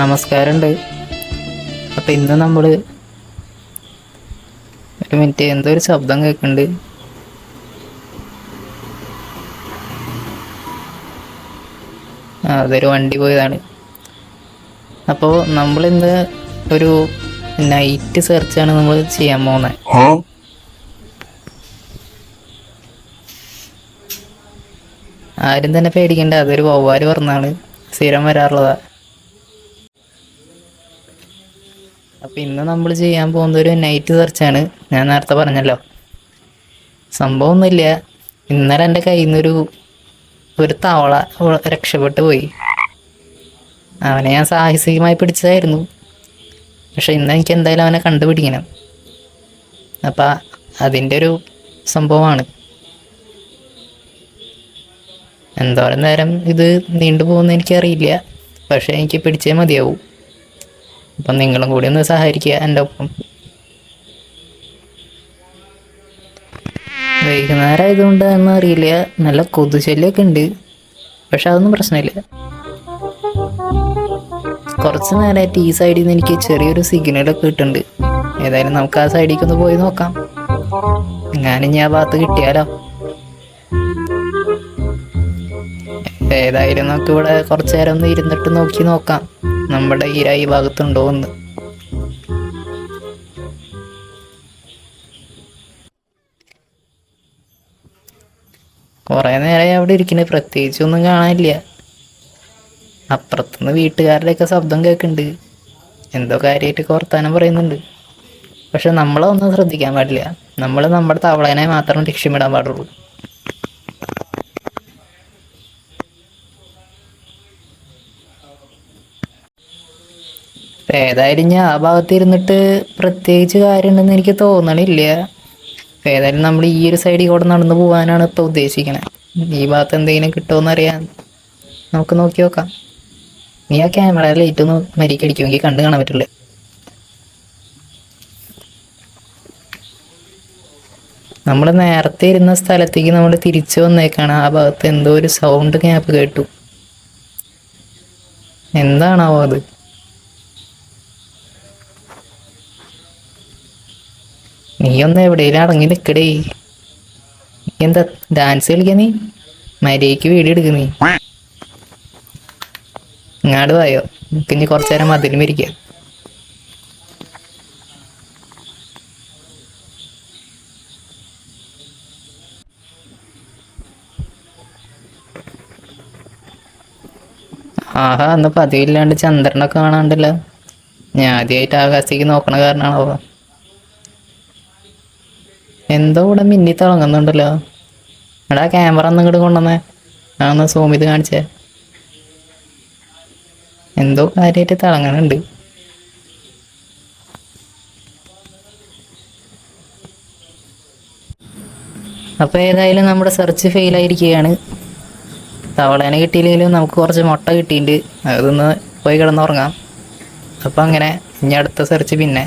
നമസ്കാരമുണ്ട്. അപ്പം ഇന്ന് നമ്മൾ ഒരു മിനിറ്റ് എന്തോ ഒരു ശബ്ദം കേൾക്കുന്നുണ്ട് ആ അതൊരു വണ്ടി പോയതാണ്. അപ്പോൾ നമ്മളിന്ന് ഒരു നൈറ്റ് സെർച്ചാണ് നമ്മൾ ചെയ്യാൻ പോകുന്നത് ആരും തന്നെ പേടിക്കണ്ട അതൊരു വവ്വാൽ പറഞ്ഞാണ്. സ്ഥിരം വരാറുള്ളതാ. അപ്പം ഇന്ന് നമ്മൾ ചെയ്യാൻ പോകുന്ന ഒരു നൈറ്റ് സെർച്ചാണ് ഞാൻ നേരത്തെ പറഞ്ഞല്ലോ. സംഭവമൊന്നുമില്ല. ഇന്നലെ എന്റെ കയ്യിൽ നിന്നൊരു ഒരു തവള രക്ഷപ്പെട്ടു പോയി. അവനെ ഞാൻ സാഹസികമായി പിടിച്ചതായിരുന്നു. പക്ഷെ ഇന്ന് എനിക്ക് എന്തായാലും അവനെ കണ്ടുപിടിക്കണം. അപ്പം അതിന്റെ ഒരു സംഭവമാണ്. എന്തോരം നേരം ഇത് നീണ്ടുപോകുന്ന എനിക്കറിയില്ല. പക്ഷേ എനിക്ക് പിടിച്ചേ മതിയാവും. അപ്പം നിങ്ങളും കൂടി ഒന്ന് സഹകരിക്കുക എന്റെ ഒപ്പം. വൈകുന്നേരം ആയതുകൊണ്ട് ഒന്നും അറിയില്ല. നല്ല കൊതുശല്യമൊക്കെ ഉണ്ട്. പക്ഷെ അതൊന്നും പ്രശ്നമില്ല. കുറച്ച് നേരമായിട്ട് ഈ സൈഡിൽ നിന്ന് എനിക്ക് ചെറിയൊരു സിഗ്നലൊക്കെ കിട്ടുന്നുണ്ട്. ഏതായാലും നമുക്ക് ആ സൈഡിലേക്ക് ഒന്ന് പോയി നോക്കാം. ഞാനും ഞാൻ ഭാഗത്ത് കിട്ടിയാലോ? ഏതായാലും നമുക്ക് ഇവിടെ കുറച്ചു നേരം ഒന്ന് ഇരുന്നിട്ട് നോക്കി നോക്കാം. നമ്മുടെ ഈര ഈ ഭാഗത്തുണ്ടോ എന്ന്. കുറേ നേരമായി അവിടെ ഇരിക്കുന്നത് പ്രത്യേകിച്ചൊന്നും കാണാനില്ല. അപ്പുറത്തുനിന്ന് വീട്ടുകാരുടെയൊക്കെ ശബ്ദം കേൾക്കുന്നുണ്ട്. എന്തോ കാര്യമായിട്ട് വർത്താനം പറയുന്നുണ്ട്. പക്ഷെ നമ്മളൊന്നും ശ്രദ്ധിക്കാൻ പാടില്ല. നമ്മൾ നമ്മുടെ തവളേനെ മാത്രം ലക്ഷ്യമിടാൻ പാടുള്ളൂ. ഏതായാലും ഞാൻ ആ ഭാഗത്ത് ഇരുന്നിട്ട് പ്രത്യേകിച്ച് കാര്യമുണ്ടെന്ന് എനിക്ക് തോന്നണില്ല. ഏതായാലും നമ്മൾ ഈ ഒരു സൈഡിൽ കൂടെ നടന്നു പോകാനാണ് ഇപ്പോൾ ഉദ്ദേശിക്കണത് ഈ ഭാഗത്ത് എന്തെങ്കിലും കിട്ടുമോന്ന് അറിയാൻ നമുക്ക് നോക്കി നോക്കാം. നീ ആ ക്യാമറ ലൈറ്റ് ഒന്ന് മരിക്കടിക്കുമെങ്കിൽ കണ്ടു കാണാൻ പറ്റുള്ളൂ. നമ്മൾ നേരത്തെ ഇരുന്ന സ്ഥലത്തേക്ക് നമ്മൾ തിരിച്ചു വന്നേക്കാണ്. ആ ഭാഗത്ത് എന്തോ ഒരു സൗണ്ട് ഗ്യാപ്പ് കേട്ടു. എന്താണാവോ അത്? നീ ഒന്ന് എവിടെയെങ്കിലും അടങ്ങി നിൽക്കടേ എന്താ ഡാൻസ് കളിക്കാൻ നീ? മര്യാദയ്ക്ക് വീഡിയോ എടുക്കുന്ന നീ. ഇങ്ങാട് പോയോ പിന്നെ കുറച്ചു നേരം മതിലും ഇരിക്കാം. ആഹാ അന്ന് പതിവില്ലാണ്ട് ചന്ദ്രനൊക്കെ കാണാണ്ടല്ലോ. ഞാൻ ആദ്യമായിട്ട് ആകാശത്തേക്ക് നോക്കണ കാരണമാണോ? എന്തോ ഇവിടെ മിന്നി തിളങ്ങുന്നുണ്ടല്ലോ. എടാ ക്യാമറ ഒന്ന് ഇങ്ങോട്ട് കൊണ്ടുവന്നേ. ഒന്ന് സൂം ഇത് കാണിച്ചേ. എന്തോ കാര്യമായിട്ട് തിളങ്ങണുണ്ട്. അപ്പോൾ ഏതായാലും നമ്മുടെ സെർച്ച് ഫെയിൽ ആയിരിക്കുകയാണ്. തവളേനെ കിട്ടിയില്ലെങ്കിലും നമുക്ക് കുറച്ച് മുട്ട കിട്ടിയിട്ടുണ്ട്. അതൊന്ന് പോയി കിടന്നുറങ്ങാം. അപ്പോൾ അങ്ങനെ ഇനി അടുത്ത സെർച്ച് പിന്നെ.